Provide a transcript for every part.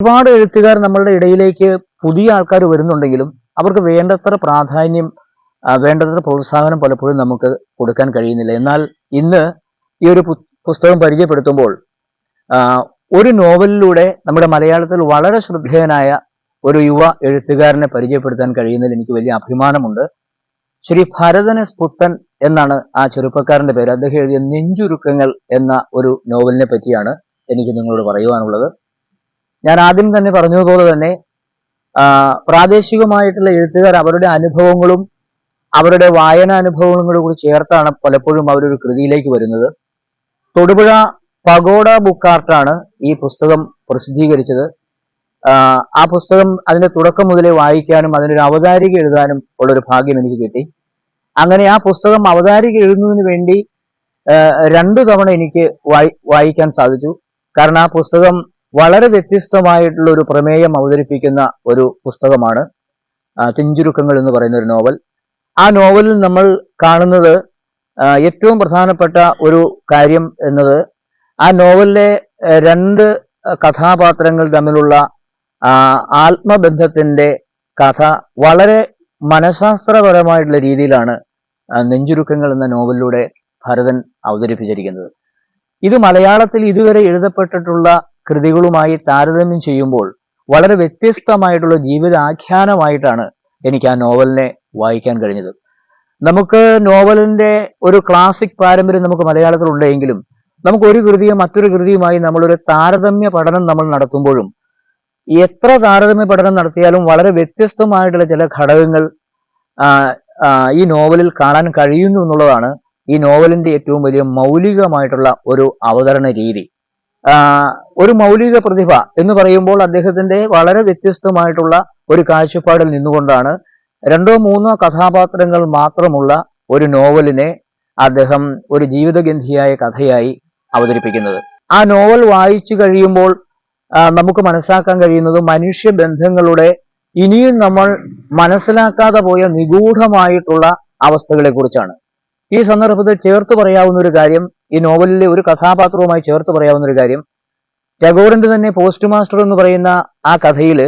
ഒരുപാട് എഴുത്തുകാർ നമ്മളുടെ ഇടയിലേക്ക് പുതിയ ആൾക്കാർ വരുന്നുണ്ടെങ്കിലും അവർക്ക് വേണ്ടത്ര പ്രാധാന്യം വേണ്ടത്ര പ്രോത്സാഹനം പലപ്പോഴും നമുക്ക് കൊടുക്കാൻ കഴിയുന്നില്ല. എന്നാൽ ഇന്ന് ഈ ഒരു പുസ്തകം പരിചയപ്പെടുത്തുമ്പോൾ ഒരു നോവലിലൂടെ നമ്മുടെ മലയാളത്തിൽ വളരെ ശ്രദ്ധേയനായ ഒരു യുവ എഴുത്തുകാരനെ പരിചയപ്പെടുത്താൻ കഴിയുന്നതിൽ എനിക്ക് വലിയ അഭിമാനമുണ്ട്. ശ്രീ ഭരതന സ്പുത്തൻ എന്നാണ് ആ ചെറുപ്പക്കാരന്റെ പേര്. അദ്ദേഹം എഴുതിയ നെഞ്ചുരുക്കങ്ങൾ എന്ന ഒരു നോവലിനെ പറ്റിയാണ് എനിക്ക് നിങ്ങളോട് പറയുവാനുള്ളത്. ഞാൻ ആദ്യം തന്നെ പറഞ്ഞതുപോലെ തന്നെ പ്രാദേശികമായിട്ടുള്ള എഴുത്തുകാർ അവരുടെ അനുഭവങ്ങളും അവരുടെ വായന അനുഭവങ്ങളും കൂടി ചേർത്താണ് പലപ്പോഴും അവരൊരു കൃതിയിലേക്ക് വരുന്നത്. തൊടുപുഴ പഗോഡ ബുക്ക് ആർട്ടാണ് ഈ പുസ്തകം പ്രസിദ്ധീകരിച്ചത്. ആ, പുസ്തകം അതിന്റെ തുടക്കം മുതലേ വായിക്കാനും അതിനൊരു അവതാരിക എഴുതാനും ഉള്ളൊരു ഭാഗ്യം എനിക്ക് കിട്ടി. അങ്ങനെ ആ പുസ്തകം അവതാരിക എഴുതുന്നതിന് വേണ്ടി രണ്ടു തവണ എനിക്ക് വായി വായിക്കാൻ സാധിച്ചു. കാരണം ആ പുസ്തകം വളരെ വ്യത്യസ്തമായിട്ടുള്ള ഒരു പ്രമേയം അവതരിപ്പിക്കുന്ന ഒരു പുസ്തകമാണ് ചെഞ്ചുരുക്കങ്ങൾ എന്ന് പറയുന്ന ഒരു നോവൽ. ആ നോവലിൽ നമ്മൾ കാണുന്നത് ഏറ്റവും പ്രധാനപ്പെട്ട ഒരു കാര്യം എന്നത് ആ നോവലിലെ രണ്ട് കഥാപാത്രങ്ങൾ തമ്മിലുള്ള ആത്മബന്ധത്തിന്റെ കഥ വളരെ മനഃശാസ്ത്രപരമായിട്ടുള്ള രീതിയിലാണ് നെഞ്ചുരുക്കങ്ങൾ എന്ന നോവലിലൂടെ ഭരതൻ അവതരിപ്പിച്ചിരിക്കുന്നത്. ഇത് മലയാളത്തിൽ ഇതുവരെ എഴുതപ്പെട്ടിട്ടുള്ള കൃതികളുമായി താരതമ്യം ചെയ്യുമ്പോൾ വളരെ വ്യത്യസ്തമായിട്ടുള്ള ജീവിതാഖ്യാനമായിട്ടാണ് എനിക്ക് ആ നോവലിനെ വായിക്കാൻ കഴിഞ്ഞത്. നമുക്ക് നോവലിന്റെ ഒരു ക്ലാസിക് പാരമ്പര്യം നമുക്ക് മലയാളത്തിൽ ഉണ്ടെങ്കിലും നമുക്ക് ഒരു കൃതിയും മറ്റൊരു കൃതിയുമായി നമ്മളൊരു താരതമ്യ പഠനം നമ്മൾ നടത്തുമ്പോഴും എത്ര താരതമ്യ പഠനം നടത്തിയാലും വളരെ വ്യത്യസ്തമായിട്ടുള്ള ചില ഘടകങ്ങൾ ഈ നോവലിൽ കാണാൻ കഴിയുന്നു എന്നുള്ളതാണ് ഈ നോവലിന്റെ ഏറ്റവും വലിയ മൗലികമായിട്ടുള്ള ഒരു അവതരണ രീതി. ഒരു മൗലിക പ്രതിഭ എന്ന് പറയുമ്പോൾ അദ്ദേഹത്തിന്റെ വളരെ വ്യത്യസ്തമായിട്ടുള്ള ഒരു കാഴ്ചപ്പാടിൽ നിന്നുകൊണ്ടാണ് രണ്ടോ മൂന്നോ കഥാപാത്രങ്ങൾ മാത്രമുള്ള ഒരു നോവലിനെ അദ്ദേഹം ഒരു ജീവിതഗന്ധിയായ കഥയായി അവതരിപ്പിക്കുന്നത്. ആ നോവൽ വായിച്ചു കഴിയുമ്പോൾ നമുക്ക് മനസ്സിലാക്കാൻ കഴിയുന്നത് മനുഷ്യ ബന്ധങ്ങളുടെ ഇനിയും നമ്മൾ മനസ്സിലാക്കാതെ പോയ നിഗൂഢമായിട്ടുള്ള അവസ്ഥകളെ കുറിച്ചാണ് ഈ സന്ദർഭത്തിൽ ചേർത്ത് പറയാവുന്ന ഒരു കാര്യം ഈ നോവലിലെ ഒരു കഥാപാത്രവുമായി ചേർത്ത് പറയാവുന്ന ഒരു കാര്യം ടാഗോറിന്റെ തന്നെ പോസ്റ്റ് മാസ്റ്റർ എന്ന് പറയുന്ന ആ കഥയിൽ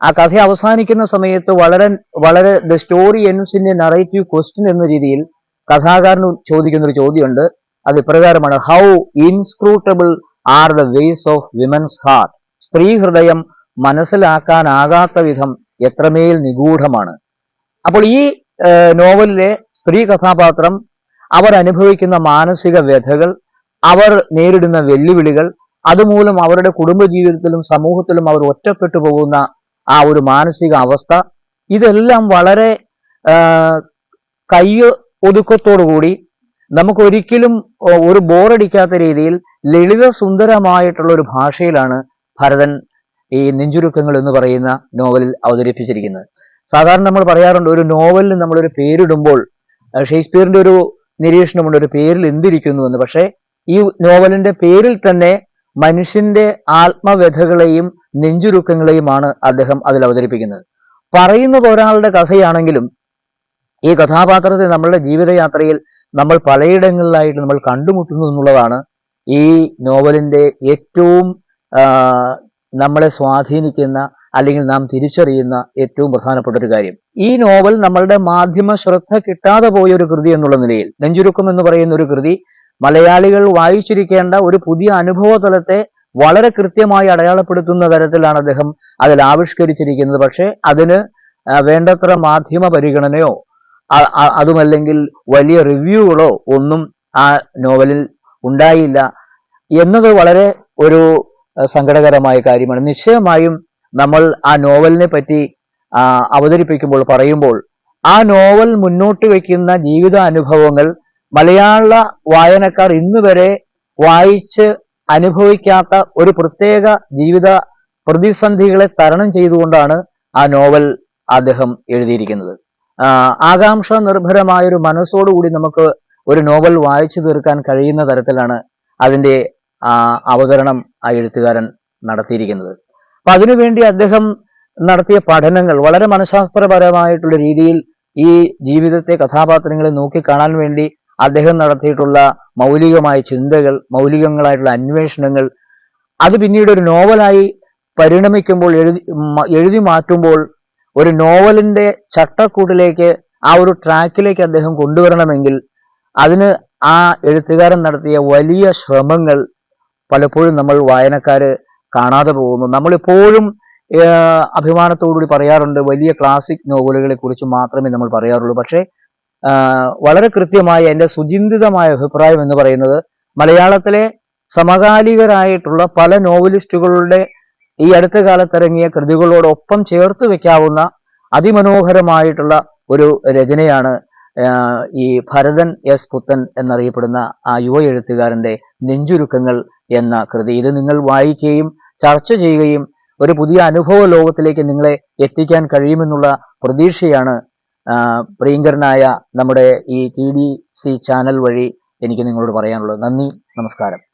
ആ കഥ അവസാനിക്കുന്ന സമയത്ത് വളരെ വളരെ the story ends in a narrative question എന്ന രീതിയിൽ കഥാകാരൻ ചോദിക്കുന്ന ഒരു ചോദ്യമുണ്ട്. അത് ഇപ്രകാരമാണ് how inscrutable are the ways of women's heart സ്ത്രീ ഹൃദയം മനസ്സിലാക്കാനാകാത്ത വിധം എത്രമേൽ നിഗൂഢമാണ്? അപ്പോൾ ഈ നോവലിലെ സ്ത്രീ കഥാപാത്രം അവർ അനുഭവിക്കുന്ന മാനസിക വ്യഥകൾ അവർ നേരിടുന്ന വെല്ലുവിളികൾ അതുമൂലം അവരുടെ കുടുംബജീവിതത്തിലും സമൂഹത്തിലും അവർ ഒറ്റപ്പെട്ടു പോകുന്ന ആ ഒരു മാനസിക അവസ്ഥ. ഇതെല്ലാം വളരെ കയ്യ ഒതുക്കത്തോടുകൂടി നമുക്ക് ഒരിക്കലും ഒരു ബോറടിക്കാത്ത രീതിയിൽ ലളിത സുന്ദരമായിട്ടുള്ള ഒരു ഭാഷയിലാണ് ഭരതൻ ഈ നെഞ്ചുരുക്കങ്ങൾ എന്ന് പറയുന്ന നോവലിൽ അവതരിപ്പിച്ചിരിക്കുന്നത്. സാധാരണ നമ്മൾ പറയാറുണ്ട് ഒരു നോവലിന് നമ്മളൊരു പേരിടുമ്പോൾ ഷേക്സ്പിയറിന്റെ ഒരു നിരീക്ഷണമുണ്ട്. ഒരു പേരിൽ എന്തിരിക്കുന്നു എന്ന്. പക്ഷേ ഈ നോവലിന്റെ പേരിൽ തന്നെ മനുഷ്യന്റെ ആത്മവ്യഥകളെയും നെഞ്ചുരുക്കങ്ങളെയുമാണ് അദ്ദേഹം അതിൽ അവതരിപ്പിക്കുന്നത്. പറയുന്നത് ഒരാളുടെ കഥയാണെങ്കിലും ഈ കഥാപാത്രത്തെ നമ്മളുടെ ജീവിതയാത്രയിൽ നമ്മൾ പലയിടങ്ങളിലായിട്ട് നമ്മൾ കണ്ടുമുട്ടുന്നു എന്നുള്ളതാണ് ഈ നോവലിന്റെ ഏറ്റവും നമ്മളെ സ്വാധീനിക്കുന്ന അല്ലെങ്കിൽ നാം തിരിച്ചറിയുന്ന ഏറ്റവും പ്രധാനപ്പെട്ട ഒരു കാര്യം. ഈ നോവൽ നമ്മളുടെ മാധ്യമ ശ്രദ്ധ കിട്ടാതെ പോയ ഒരു കൃതി എന്നുള്ള നിലയിൽ നെഞ്ചുരുക്കം എന്ന് പറയുന്ന ഒരു കൃതി മലയാളികൾ വായിച്ചിരിക്കേണ്ട ഒരു പുതിയ അനുഭവ തലത്തെ വളരെ കൃത്യമായി അടയാളപ്പെടുത്തുന്ന തരത്തിലാണ് അദ്ദേഹം അതിൽ ആവിഷ്കരിച്ചിരിക്കുന്നത്. പക്ഷേ അതിന് വേണ്ടത്ര മാധ്യമ പരിഗണനയോ അതുമല്ലെങ്കിൽ വലിയ റിവ്യൂകളോ ഒന്നും ആ നോവലിൽ ഉണ്ടായില്ല. എന്നത് വളരെ ഒരു സങ്കടകരമായ കാര്യമാണ്. നിശ്ചയമായും നമ്മൾ ആ നോവലിനെ പറ്റി അവതരിപ്പിക്കുമ്പോൾ പറയുമ്പോൾ ആ നോവൽ മുന്നോട്ട് വയ്ക്കുന്ന ജീവിത അനുഭവങ്ങൾ മലയാള വായനക്കാർ ഇന്ന് വരെ വായിച്ച് അനുഭവിക്കാത്ത ഒരു പ്രത്യേക ജീവിത പ്രതിസന്ധികളെ തരണം ചെയ്തുകൊണ്ടാണ് ആ നോവൽ അദ്ദേഹം എഴുതിയിരിക്കുന്നത്. ആകാംക്ഷ നിർഭരമായ ഒരു മനസ്സോടുകൂടി നമുക്ക് ഒരു നോവൽ വായിച്ചു തീർക്കാൻ കഴിയുന്ന തരത്തിലാണ് അതിന്റെ അവതരണം ആ എഴുത്തുകാരൻ നടത്തിയിരിക്കുന്നത്. അപ്പൊ അതിനുവേണ്ടി അദ്ദേഹം നടത്തിയ പഠനങ്ങൾ വളരെ മനഃശാസ്ത്രപരമായിട്ടുള്ള രീതിയിൽ ഈ ജീവിതത്തെ കഥാപാത്രങ്ങളെ നോക്കിക്കാണാൻ വേണ്ടി അദ്ദേഹം നടത്തിയിട്ടുള്ള മൗലികമായ ചിന്തകൾ മൗലികങ്ങളായിട്ടുള്ള അന്വേഷണങ്ങൾ അത് പിന്നീട് ഒരു നോവലായി പരിണമിക്കുമ്പോൾ എഴുതി എഴുതി മാറ്റുമ്പോൾ ഒരു നോവലിന്റെ ചട്ടക്കൂട്ടിലേക്ക് ആ ഒരു ട്രാക്കിലേക്ക് അദ്ദേഹം കൊണ്ടുവരണമെങ്കിൽ അതിന് ആ എഴുത്തുകാരൻ നടത്തിയ വലിയ ശ്രമങ്ങൾ പലപ്പോഴും നമ്മൾ വായനക്കാര് കാണാതെ പോകുന്നു. നമ്മളിപ്പോഴും അഭിമാനത്തോടുകൂടി പറയാറുണ്ട് വലിയ ക്ലാസിക് നോവലുകളെ കുറിച്ച് മാത്രമേ നമ്മൾ പറയാറുള്ളൂ. പക്ഷേ വളരെ കൃത്യമായ എന്റെ സുചിന്തിതമായ അഭിപ്രായം എന്ന് പറയുന്നത് മലയാളത്തിലെ സമകാലികരായിട്ടുള്ള പല നോവലിസ്റ്റുകളുടെ ഈ അടുത്ത കാലത്തിറങ്ങിയ കൃതികളോടൊപ്പം ചേർത്ത് വെക്കാവുന്ന അതിമനോഹരമായിട്ടുള്ള ഒരു രചനയാണ് ഈ ഭരതൻ എസ് പുത്തൻ എന്നറിയപ്പെടുന്ന ആ യുവ എഴുത്തുകാരന്റെ നെഞ്ചുരുക്കങ്ങൾ എന്ന കൃതി. ഇത് നിങ്ങൾ വായിക്കുകയും ചർച്ച ചെയ്യുകയും ഒരു പുതിയ അനുഭവ ലോകത്തിലേക്ക് നിങ്ങളെ എത്തിക്കാൻ കഴിയുമെന്നുള്ള പ്രതീക്ഷയാണ് പ്രിയങ്കരനായ നമ്മുടെ ഈ ടി ഡി സി ചാനൽ വഴി എനിക്ക് നിങ്ങളോട് പറയാനുള്ളത്. നന്ദി നമസ്കാരം.